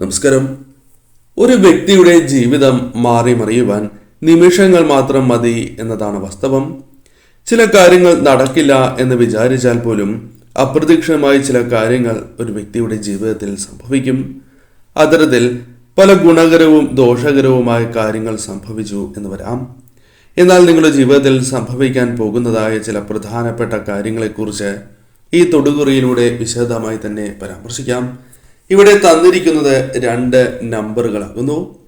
നമസ്കാരം. ഒരു വ്യക്തിയുടെ ജീവിതം മാറി മറിയുവാൻ നിമിഷങ്ങൾ മാത്രം മതി എന്നതാണ് വാസ്തവം. ചില കാര്യങ്ങൾ നടക്കില്ല എന്ന് വിചാരിച്ചാൽ പോലും അപ്രതീക്ഷിതമായി ചില കാര്യങ്ങൾ ഒരു വ്യക്തിയുടെ ജീവിതത്തിൽ സംഭവിക്കും. അത്തരത്തിൽ പല ഗുണകരവും ദോഷകരവുമായ കാര്യങ്ങൾ സംഭവിച്ചു എന്ന് വരാം. എന്നാൽ നിങ്ങളുടെ ജീവിതത്തിൽ സംഭവിക്കാൻ പോകുന്നതായ ചില പ്രധാനപ്പെട്ട കാര്യങ്ങളെക്കുറിച്ച് ഈ തൊടുകുറിയിലൂടെ വിശദമായി തന്നെ പരാമർശിക്കാം. ഇവിടെ തന്നിരിക്കുന്നത് രണ്ട് നമ്പറുകളാകുന്നു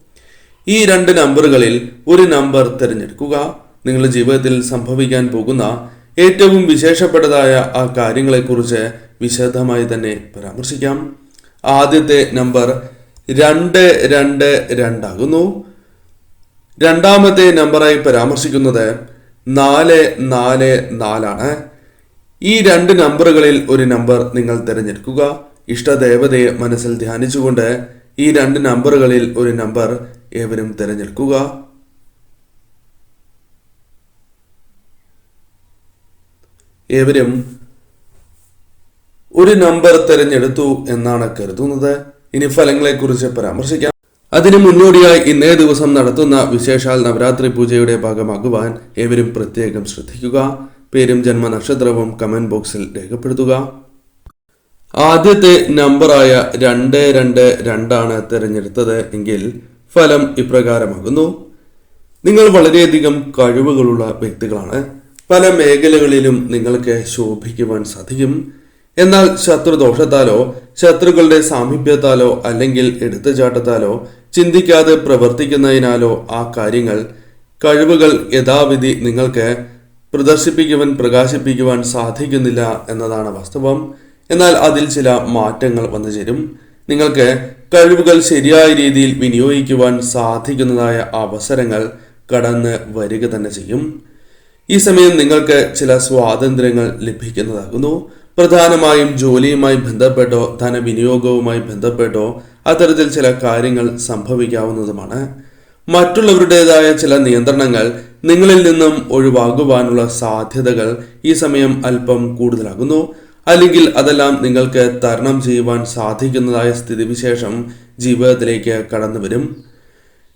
ഈ രണ്ട് നമ്പറുകളിൽ ഒരു നമ്പർ തിരഞ്ഞെടുക്കുക. നിങ്ങളുടെ ജീവിതത്തിൽ സംഭവിക്കാൻ പോകുന്ന ഏറ്റവും വിശേഷപ്പെട്ടതായ ആ കാര്യങ്ങളെക്കുറിച്ച് വിശദമായി തന്നെ പരാമർശിക്കാം. ആദ്യത്തെ നമ്പർ രണ്ട് രണ്ട് രണ്ടാകുന്നു. രണ്ടാമത്തെ നമ്പറായി പരാമർശിക്കുന്നത് നാല് നാല് നാലാണ്. ഈ രണ്ട് നമ്പറുകളിൽ ഒരു നമ്പർ നിങ്ങൾ തിരഞ്ഞെടുക്കുക. ഇഷ്ടദേവതയെ മനസ്സിൽ ധ്യാനിച്ചുകൊണ്ട് ഈ രണ്ട് നമ്പറുകളിൽ ഒരു നമ്പർ ഏവരും തിരഞ്ഞെടുക്കുക. ഏവരും ഒരു നമ്പർ തിരഞ്ഞെടുത്തു എന്നാണ് കരുതുന്നത്. ഇനി ഫലങ്ങളെക്കുറിച്ച് പരാമർശിക്കാം. അതിനു മുന്നോടിയായി ഇന്നേ ദിവസം നടത്തുന്ന വിശേഷാൽ നവരാത്രി പൂജയുടെ ഭാഗമാകുവാൻ ഏവരും പ്രത്യേകം ശ്രദ്ധിക്കുക. പേരും ജന്മനക്ഷത്രവും കമന്റ് ബോക്സിൽ രേഖപ്പെടുത്തുക. ആദ്യത്തെ നമ്പറായ രണ്ട് രണ്ട് രണ്ടാണ് തിരഞ്ഞെടുത്തത് എങ്കിൽ ഫലം ഇപ്രകാരമാകുന്നു. നിങ്ങൾ വളരെയധികം കഴിവുകളുള്ള വ്യക്തികളാണ്. പല മേഖലകളിലും നിങ്ങൾക്ക് ശോഭിക്കുവാൻ സാധിക്കും. എന്നാൽ ശത്രുദോഷത്താലോ ശത്രുക്കളുടെ സാമീപ്യത്താലോ അല്ലെങ്കിൽ എടുത്തുചാട്ടത്താലോ ചിന്തിക്കാതെ പ്രവർത്തിക്കുന്നതിനാലോ ആ കാര്യങ്ങൾ കഴിവുകൾ യഥാവിധി നിങ്ങൾക്ക് പ്രദർശിപ്പിക്കുവാൻ പ്രകാശിപ്പിക്കുവാൻ സാധിക്കുന്നില്ല എന്നതാണ് വാസ്തവം. എന്നാൽ അതിൽ ചില മാറ്റങ്ങൾ വന്നു ചേരും. നിങ്ങൾക്ക് കഴിവുകൾ ശരിയായ രീതിയിൽ വിനിയോഗിക്കുവാൻ സാധിക്കുന്നതായ അവസരങ്ങൾ കടന്ന് വരിക തന്നെ ചെയ്യും. ഈ സമയം നിങ്ങൾക്ക് ചില സ്വാതന്ത്ര്യങ്ങൾ ലഭിക്കുന്നതാകുന്നു. പ്രധാനമായും ജോലിയുമായി ബന്ധപ്പെട്ടോ ധനവിനിയോഗവുമായി ബന്ധപ്പെട്ടോ അത്തരത്തിൽ ചില കാര്യങ്ങൾ സംഭവിക്കാവുന്നതുമാണ്. മറ്റുള്ളവരുടേതായ ചില നിയന്ത്രണങ്ങൾ നിങ്ങളിൽ നിന്നും ഒഴിവാകുവാനുള്ള സാധ്യതകൾ ഈ സമയം അല്പം കൂടുതലാകുന്നു. അല്ലെങ്കിൽ അതെല്ലാം നിങ്ങൾക്ക് തരണം ചെയ്യുവാൻ സാധിക്കുന്നതായ സ്ഥിതിവിശേഷം ജീവിതത്തിലേക്ക് കടന്നു വരും.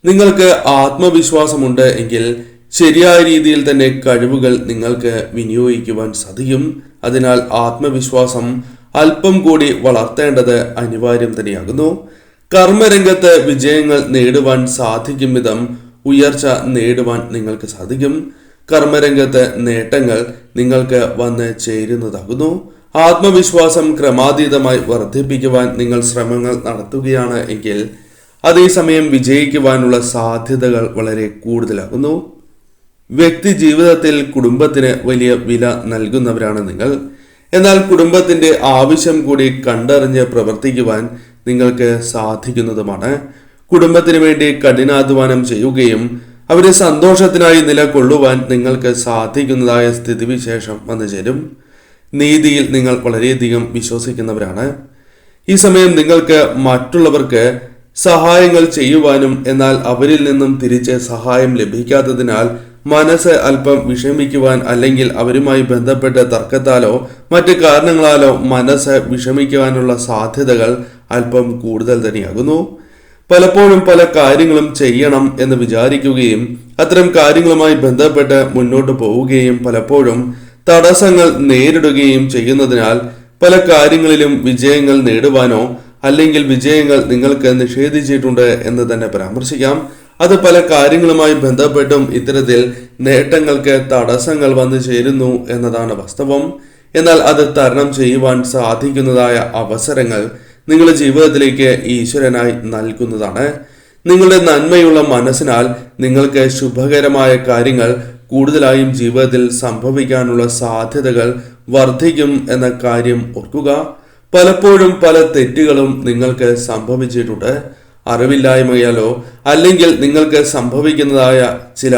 നിങ്ങൾക്ക് ആത്മവിശ്വാസമുണ്ട് എങ്കിൽ ശരിയായ രീതിയിൽ തന്നെ കഴിവുകൾ നിങ്ങൾക്ക് വിനിയോഗിക്കുവാൻ സാധിക്കും. അതിനാൽ ആത്മവിശ്വാസം അല്പം കൂടി വളർത്തേണ്ടത് അനിവാര്യം തന്നെയാകുന്നു. കർമ്മരംഗത്ത് വിജയങ്ങൾ നേടുവാൻ സാധിക്കും വിധം ഉയർച്ച നേടുവാൻ നിങ്ങൾക്ക് സാധിക്കും. കർമ്മരംഗത്ത് നേട്ടങ്ങൾ നിങ്ങൾക്ക് വന്ന് ചേരുന്നതാകുന്നു. ആത്മവിശ്വാസം ക്രമാതീതമായി വർദ്ധിപ്പിക്കുവാൻ നിങ്ങൾ ശ്രമങ്ങൾ നടത്തുകയാണ് എങ്കിൽ അതേസമയം വിജയിക്കുവാനുള്ള സാധ്യതകൾ വളരെ കൂടുതലാകുന്നു. വ്യക്തി ജീവിതത്തിൽ കുടുംബത്തിന് വലിയ വില നൽകുന്നവരാണ് നിങ്ങൾ. എന്നാൽ കുടുംബത്തിന്റെ ആവശ്യം കൂടി കണ്ടറിഞ്ഞ് പ്രവർത്തിക്കുവാൻ നിങ്ങൾക്ക് സാധിക്കുന്നതുമാണ്. കുടുംബത്തിന് വേണ്ടി കഠിനാധ്വാനം ചെയ്യുകയും അവരെ സന്തോഷത്തിനായി നിലകൊള്ളുവാൻ നിങ്ങൾക്ക് സാധിക്കുന്നതായ സ്ഥിതിവിശേഷം വന്നു ചേരും നീതിയിൽ നിങ്ങൾ വളരെയധികം വിശ്വസിക്കുന്നവരാണ്. ഈ സമയം നിങ്ങൾക്ക് മറ്റുള്ളവർക്ക് സഹായങ്ങൾ ചെയ്യുവാനും എന്നാൽ അവരിൽ നിന്നും തിരിച്ച് സഹായം ലഭിക്കാത്തതിനാൽ മനസ്സ് അല്പം വിഷമിക്കുവാൻ അല്ലെങ്കിൽ അവരുമായി ബന്ധപ്പെട്ട തർക്കത്താലോ മറ്റ് കാരണങ്ങളാലോ മനസ്സ് വിഷമിക്കുവാനുള്ള സാധ്യതകൾ അല്പം കൂടുതൽ തന്നെയാകുന്നു. പലപ്പോഴും പല കാര്യങ്ങളും ചെയ്യണം എന്ന് വിചാരിക്കുകയും അത്തരം കാര്യങ്ങളുമായി ബന്ധപ്പെട്ട് മുന്നോട്ട് പോവുകയും പലപ്പോഴും തടസ്സങ്ങൾ നേരിടുകയും ചെയ്യുന്നതിനാൽ പല കാര്യങ്ങളിലും വിജയങ്ങൾ നേടുവാനോ അല്ലെങ്കിൽ വിജയങ്ങൾ നിങ്ങൾക്ക് നിഷേധിച്ചിട്ടുണ്ട് എന്ന് തന്നെ പരാമർശിക്കാം. അത് പല കാര്യങ്ങളുമായി ബന്ധപ്പെട്ടും ഇത്തരത്തിൽ നേട്ടങ്ങൾക്ക് തടസ്സങ്ങൾ വന്നു ചേരുന്നു എന്നതാണ് വാസ്തവം. എന്നാൽ അത് തരണം ചെയ്യുവാൻ സാധിക്കുന്നതായ അവസരങ്ങൾ നിങ്ങളുടെ ജീവിതത്തിലേക്ക് ഈശ്വരനായി നൽകുന്നതാണ്. നിങ്ങളുടെ നന്മയുള്ള മനസ്സിനാൽ നിങ്ങൾക്ക് ശുഭകരമായ കാര്യങ്ങൾ കൂടുതലായും ജീവിതത്തിൽ സംഭവിക്കാനുള്ള സാധ്യതകൾ വർദ്ധിക്കും എന്ന കാര്യം ഓർക്കുക. പലപ്പോഴും പല തെറ്റുകളും നിങ്ങൾക്ക് സംഭവിച്ചിട്ടുണ്ട്. അറിവില്ലായ്മയാലോ അല്ലെങ്കിൽ നിങ്ങൾക്ക് സംഭവിക്കുന്നതായ ചില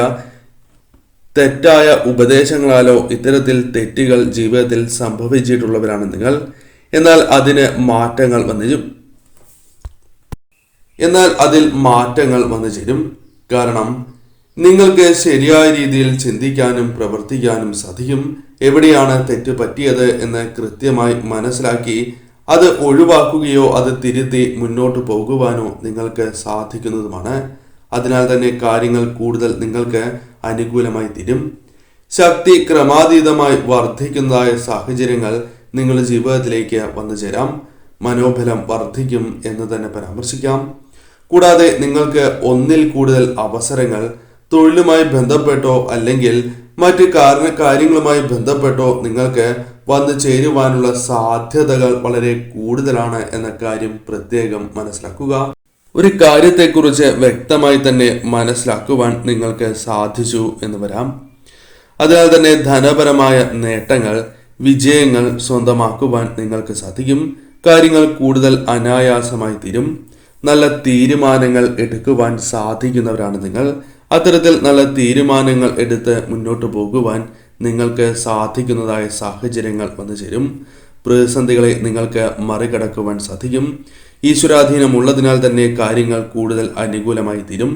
തെറ്റായ ഉപദേശങ്ങളാലോ ഇത്തരത്തിൽ തെറ്റുകൾ ജീവിതത്തിൽ സംഭവിച്ചിട്ടുള്ളവരാണ് നിങ്ങൾ. എന്നാൽ അതിന് മാറ്റങ്ങൾ വന്നു എന്നാൽ അതിൽ മാറ്റങ്ങൾ വന്നു ചേരും. കാരണം നിങ്ങൾക്ക് ശരിയായ രീതിയിൽ ചിന്തിക്കാനും പ്രവർത്തിക്കാനും സാധിക്കും എവിടെയാണ് തെറ്റ് പറ്റിയത് എന്ന് കൃത്യമായി മനസ്സിലാക്കി അത് ഒഴിവാക്കുകയോ അത് തിരുത്തി മുന്നോട്ട് പോകുവാനോ നിങ്ങൾക്ക് സാധിക്കുന്നതുമാണ്. അതിനാൽ തന്നെ കാര്യങ്ങൾ കൂടുതൽ നിങ്ങൾക്ക് അനുകൂലമായി തീരും. ശക്തി ക്രമാതീതമായി വർദ്ധിക്കുന്നതായ സാഹചര്യങ്ങൾ നിങ്ങളുടെ ജീവിതത്തിലേക്ക് വന്നു ചേരാം. മനോബലം വർദ്ധിക്കും എന്ന് തന്നെ പരാമർശിക്കാം. കൂടാതെ നിങ്ങൾക്ക് ഒന്നിൽ കൂടുതൽ അവസരങ്ങൾ തൊഴിലുമായി ബന്ധപ്പെട്ടോ അല്ലെങ്കിൽ മറ്റ് കാരണ കാര്യങ്ങളുമായി ബന്ധപ്പെട്ടോ നിങ്ങൾക്ക് വന്നു ചേരുവാനുള്ള സാധ്യതകൾ വളരെ കൂടുതലാണ് എന്ന കാര്യം പ്രത്യേകം മനസ്സിലാക്കുക. ഒരു കാര്യത്തെക്കുറിച്ച് വ്യക്തമായി തന്നെ മനസ്സിലാക്കുവാൻ നിങ്ങൾക്ക് സാധിച്ചു എന്ന് വരാം. അതിനാൽ തന്നെ ധനപരമായ നേട്ടങ്ങൾ വിജയങ്ങൾ സ്വന്തമാക്കുവാൻ നിങ്ങൾക്ക് സാധിക്കും. കാര്യങ്ങൾ കൂടുതൽ അനായാസമായി തീരും. നല്ല തീരുമാനങ്ങൾ എടുക്കുവാൻ സാധിക്കുന്നവരാണ് നിങ്ങൾ. അത്തരത്തിൽ നല്ല തീരുമാനങ്ങൾ എടുത്ത് മുന്നോട്ട് പോകുവാൻ നിങ്ങൾക്ക് സാധിക്കുന്നതായ സാഹചര്യങ്ങൾ വന്നു ചേരും. പ്രതിസന്ധികളെ നിങ്ങൾക്ക് മറികടക്കുവാൻ സാധിക്കും. ഈശ്വരാധീനം ഉള്ളതിനാൽ തന്നെ കാര്യങ്ങൾ കൂടുതൽ അനുകൂലമായി തീരും.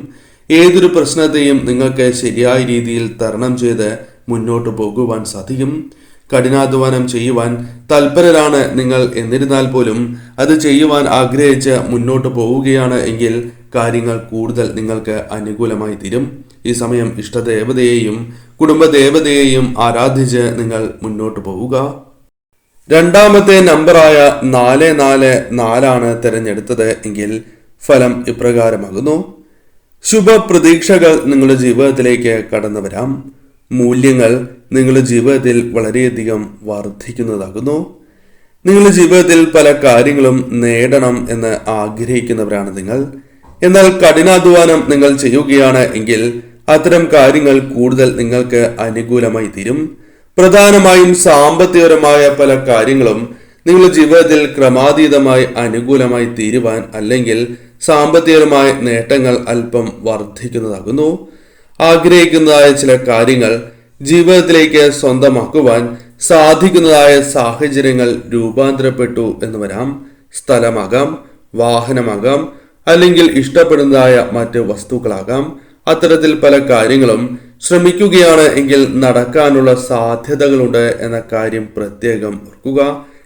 ഏതൊരു പ്രശ്നത്തെയും നിങ്ങൾക്ക് ശരിയായ രീതിയിൽ തരണം ചെയ്ത് മുന്നോട്ട് പോകുവാൻ സാധിക്കും. കഠിനാധ്വാനം ചെയ്യുവാൻ തൽപരരാണ് നിങ്ങൾ എന്നിരുന്നാൽ പോലും അത് ചെയ്യുവാൻ ആഗ്രഹിച്ച് മുന്നോട്ട് പോവുകയാണ് എങ്കിൽ കാര്യങ്ങൾ കൂടുതൽ നിങ്ങൾക്ക് അനുകൂലമായി തീരും. ഈ സമയം ഇഷ്ടദേവതയെയും കുടുംബദേവതയെയും ആരാധിച്ച് നിങ്ങൾ മുന്നോട്ട് പോവുക. രണ്ടാമത്തെ നമ്പറായ നാല് നാല് നാലാണ് തിരഞ്ഞെടുത്തത് എങ്കിൽ ഫലം ഇപ്രകാരമാകുന്നു. ശുഭപ്രതീക്ഷകൾ നിങ്ങളുടെ ജീവിതത്തിലേക്ക് കടന്നു വരാം. മൂല്യങ്ങൾ നിങ്ങളുടെ ജീവിതത്തിൽ വളരെയധികം വർദ്ധിക്കുന്നതാകുന്നു. നിങ്ങളുടെ ജീവിതത്തിൽ പല കാര്യങ്ങളും നേടണം എന്ന് ആഗ്രഹിക്കുന്നവരാണ് നിങ്ങൾ. എന്നാൽ കഠിനാധ്വാനം നിങ്ങൾ ചെയ്യുകയാണ് എങ്കിൽ അത്തരം കാര്യങ്ങൾ കൂടുതൽ നിങ്ങൾക്ക് അനുകൂലമായി തീരും. പ്രധാനമായും സാമ്പത്തികപരമായ പല കാര്യങ്ങളും നിങ്ങളുടെ ജീവിതത്തിൽ ക്രമാതീതമായി അനുകൂലമായി തീരുവാൻ അല്ലെങ്കിൽ സാമ്പത്തികപരമായ നേട്ടങ്ങൾ അല്പം വർദ്ധിക്കുന്നതാകുന്നു. ആഗ്രഹിക്കുന്നതായ ചില കാര്യങ്ങൾ ജീവിതത്തിലേക്ക് സ്വന്തമാക്കുവാൻ സാധിക്കുന്നതായ സാഹചര്യങ്ങൾ രൂപാന്തരപ്പെട്ടു എന്ന് വരാം. സ്ഥലമാകാം വാഹനമാകാം അല്ലെങ്കിൽ ഇഷ്ടപ്പെടുന്നതായ മറ്റ് വസ്തുക്കളാകാം. അത്തരത്തിൽ പല കാര്യങ്ങളും ശ്രമിക്കുകയാണ് എങ്കിൽ നടക്കാനുള്ള സാധ്യതകളുണ്ട് എന്ന കാര്യം പ്രത്യേകം ഓർക്കുക.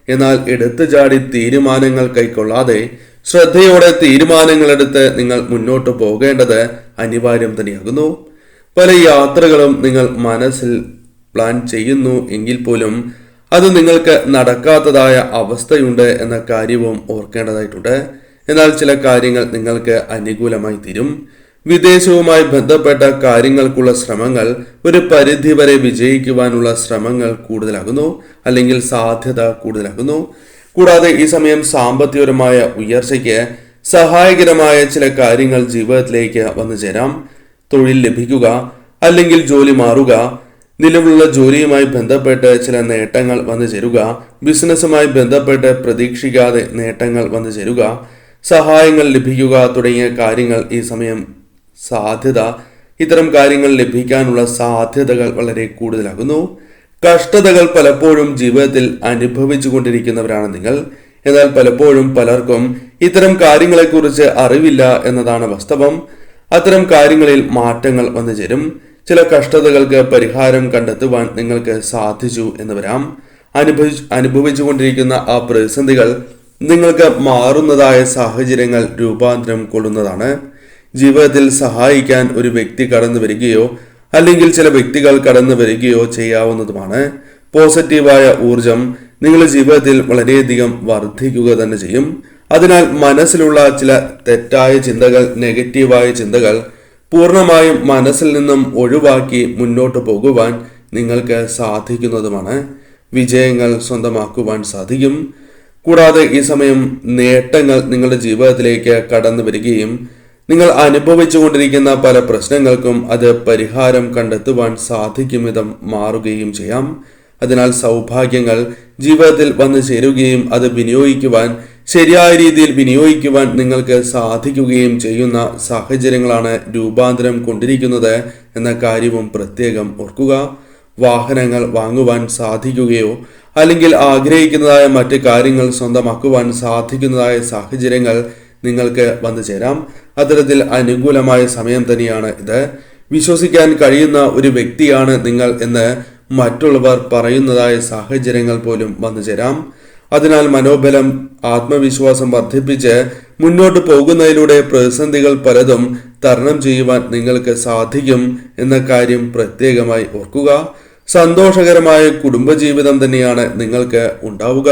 എന്നാൽ എടുത്തു ചാടി തീരുമാനങ്ങൾ കൈക്കൊള്ളാതെ ശ്രദ്ധയോടെ തീരുമാനങ്ങളെടുത്ത് നിങ്ങൾ മുന്നോട്ട് പോകേണ്ടത് അനിവാര്യം തന്നെയാകുന്നു. പല യാത്രകളും നിങ്ങൾ മനസ്സിൽ പ്ലാൻ ചെയ്യുന്നു എങ്കിൽ പോലും അത് നിങ്ങൾക്ക് നടക്കാത്തതായ അവസ്ഥയുണ്ട് എന്ന കാര്യവും ഓർക്കേണ്ടതായിട്ടുണ്ട്. എന്നാൽ ചില കാര്യങ്ങൾ നിങ്ങൾക്ക് അനുകൂലമായി തീരും. വിദേശവുമായി ബന്ധപ്പെട്ട കാര്യങ്ങൾക്കുള്ള ശ്രമങ്ങൾ ഒരു പരിധി വരെ വിജയിക്കുവാനുള്ള ശ്രമങ്ങൾ കൂടുതലാകുന്നു അല്ലെങ്കിൽ സാധ്യത കൂടുതലാകുന്നു. കൂടാതെ ഈ സമയം സാമ്പത്തികപരമായ ഉയർച്ചയ്ക്ക് സഹായകരമായ ചില കാര്യങ്ങൾ ജീവിതത്തിലേക്ക് വന്നു ചേരാം. തൊഴിൽ ലഭിക്കുക അല്ലെങ്കിൽ ജോലി മാറുക നിലവിലുള്ള ജോലിയുമായി ബന്ധപ്പെട്ട് ചില നേട്ടങ്ങൾ വന്നു ചേരുക ബിസിനസ്സുമായി ബന്ധപ്പെട്ട് പ്രതീക്ഷിക്കാതെ നേട്ടങ്ങൾ വന്നു ചേരുക സഹായങ്ങൾ ലഭിക്കുക തുടങ്ങിയ കാര്യങ്ങൾ ഈ സമയം സാധ്യത. ഇത്തരം കാര്യങ്ങൾ ലഭിക്കാനുള്ള സാധ്യതകൾ വളരെ കൂടുതലാകുന്നു. കഷ്ടതകൾ പലപ്പോഴും ജീവിതത്തിൽ അനുഭവിച്ചു കൊണ്ടിരിക്കുന്നവരാണ് നിങ്ങൾ. എന്നാൽ പലപ്പോഴും പലർക്കും ഇത്തരം കാര്യങ്ങളെക്കുറിച്ച് അറിവില്ല എന്നതാണ് വാസ്തവം. അത്തരം കാര്യങ്ങളിൽ മാറ്റങ്ങൾ വന്നു ചേരും. ചില കഷ്ടതകൾക്ക് പരിഹാരം കണ്ടെത്തുവാൻ നിങ്ങൾക്ക് സാധിച്ചു എന്ന് വരാം. അനുഭവിച്ചു കൊണ്ടിരിക്കുന്ന ആ പ്രതിസന്ധികൾ നിങ്ങൾക്ക് മാറുന്നതായ സാഹചര്യങ്ങൾ രൂപാന്തരം കൊള്ളുന്നതാണ്. ജീവിതത്തിൽ സഹായിക്കാൻ ഒരു വ്യക്തി കടന്നു വരികയോ അല്ലെങ്കിൽ ചില വ്യക്തികൾ കടന്നു വരികയോ ചെയ്യാവുന്നതുമാണ്. പോസിറ്റീവായ ഊർജം നിങ്ങളുടെ ജീവിതത്തിൽ വളരെയധികം വർദ്ധിക്കുക തന്നെ ചെയ്യും. അതിനാൽ മനസ്സിലുള്ള ചില തെറ്റായ ചിന്തകൾ നെഗറ്റീവായ ചിന്തകൾ പൂർണമായും മനസ്സിൽ നിന്നും ഒഴിവാക്കി മുന്നോട്ട് പോകുവാൻ നിങ്ങൾക്ക് സാധിക്കുന്നതുമാണ്. വിജയങ്ങൾ സ്വന്തമാക്കുവാൻ സാധിക്കും. കൂടാതെ ഈ സമയം നേട്ടങ്ങൾ നിങ്ങളുടെ ജീവിതത്തിലേക്ക് കടന്നു വരികയും നിങ്ങൾ അനുഭവിച്ചുകൊണ്ടിരിക്കുന്ന പല പ്രശ്നങ്ങൾക്കും അത് പരിഹാരം കണ്ടെത്തുവാൻ സാധിക്കും വിധം മാറുകയും ചെയ്യാം. അതിനാൽ സൗഭാഗ്യങ്ങൾ ജീവിതത്തിൽ വന്നു ചേരുകയും അത് വിനിയോഗിക്കുവാൻ ശരിയായ രീതിയിൽ വിനിയോഗിക്കുവാൻ നിങ്ങൾക്ക് സാധിക്കുകയും ചെയ്യുന്ന സാഹചര്യങ്ങളാണ് രൂപാന്തരം കൊണ്ടിരിക്കുന്നത് എന്ന കാര്യവും പ്രത്യേകം ഓർക്കുക. വാഹനങ്ങൾ വാങ്ങുവാൻ സാധിക്കുകയോ അല്ലെങ്കിൽ ആഗ്രഹിക്കുന്നതായ മറ്റ് കാര്യങ്ങൾ സ്വന്തമാക്കുവാൻ സാധിക്കുന്നതായ സാഹചര്യങ്ങൾ നിങ്ങൾക്ക് വന്നു ചേരാം. അത്തരത്തിൽ അനുകൂലമായ സമയം തന്നെയാണ് ഇത്. വിശ്വസിക്കാൻ കഴിയുന്ന ഒരു വ്യക്തിയാണ് നിങ്ങൾ എന്ന് മറ്റുള്ളവർ പറയുന്നതായ സാഹചര്യങ്ങൾ പോലും വന്നു ചേരാം. അതിനാൽ മനോബലം ആത്മവിശ്വാസം വർദ്ധിപ്പിച്ച് മുന്നോട്ട് പോകുന്നതിലൂടെ പ്രതിസന്ധികൾ പലതും തരണം ചെയ്യുവാൻ നിങ്ങൾക്ക് സാധിക്കും എന്ന കാര്യം പ്രത്യേകമായി ഓർക്കുക. സന്തോഷകരമായ കുടുംബജീവിതം തന്നെയാണ് നിങ്ങൾക്ക് ഉണ്ടാവുക.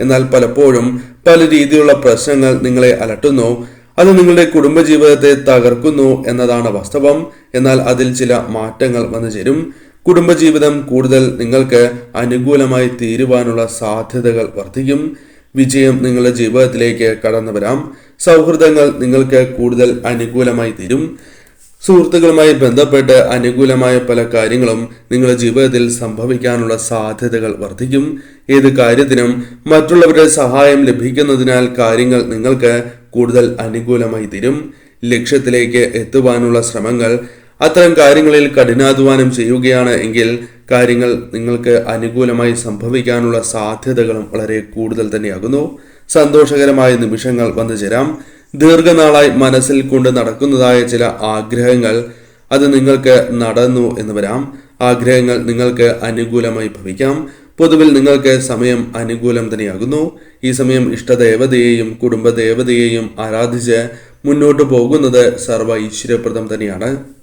എന്നാൽ പലപ്പോഴും പല രീതിയിലുള്ള പ്രശ്നങ്ങൾ നിങ്ങളെ അലട്ടുന്നു. അത് നിങ്ങളുടെ കുടുംബജീവിതത്തെ തകർക്കുന്നു എന്നതാണ് വാസ്തവം. എന്നാൽ അതിൽ ചില മാറ്റങ്ങൾ വന്നു ചേരും. കുടുംബജീവിതം കൂടുതൽ നിങ്ങൾക്ക് അനുകൂലമായി തീരുവാനുള്ള സാധ്യതകൾ വർദ്ധിക്കും. വിജയം നിങ്ങളുടെ ജീവിതത്തിലേക്ക് കടന്നു വരാം. സൗഹൃദങ്ങൾ നിങ്ങൾക്ക് കൂടുതൽ അനുകൂലമായി തീരും. സുഹൃത്തുക്കളുമായി ബന്ധപ്പെട്ട് അനുകൂലമായ പല കാര്യങ്ങളും നിങ്ങളുടെ ജീവിതത്തിൽ സംഭവിക്കാനുള്ള സാധ്യതകൾ വർദ്ധിക്കും. ഏത് കാര്യത്തിനും മറ്റുള്ളവരുടെ സഹായം ലഭിക്കുന്നതിനാൽ കാര്യങ്ങൾ നിങ്ങൾക്ക് കൂടുതൽ അനുകൂലമായി തീരും. ലക്ഷ്യത്തിലേക്ക് എത്തുവാനുള്ള ശ്രമങ്ങൾ അത്തരം കാര്യങ്ങളിൽ കഠിനാധ്വാനം ചെയ്യുകയാണ് എങ്കിൽ കാര്യങ്ങൾ നിങ്ങൾക്ക് അനുകൂലമായി സംഭവിക്കാനുള്ള സാധ്യതകളും വളരെ കൂടുതൽ തന്നെയാകുന്നു. സന്തോഷകരമായ നിമിഷങ്ങൾ വന്നു ചേരാം ദീർഘനാളായി മനസ്സിൽ കൊണ്ട് നടക്കുന്നതായ ചില ആഗ്രഹങ്ങൾ അത് നിങ്ങൾക്ക് നടന്നു എന്ന് വരാം. ആഗ്രഹങ്ങൾ നിങ്ങൾക്ക് അനുകൂലമായി ഭവിക്കാം. പൊതുവിൽ നിങ്ങൾക്ക് സമയം അനുകൂലം തന്നെയാകുന്നു. ഈ സമയം ഇഷ്ടദേവതയെയും കുടുംബദേവതയെയും ആരാധിച്ച് മുന്നോട്ട് പോകുന്നത് സർവ ഈശ്വരപ്രദം തന്നെയാണ്.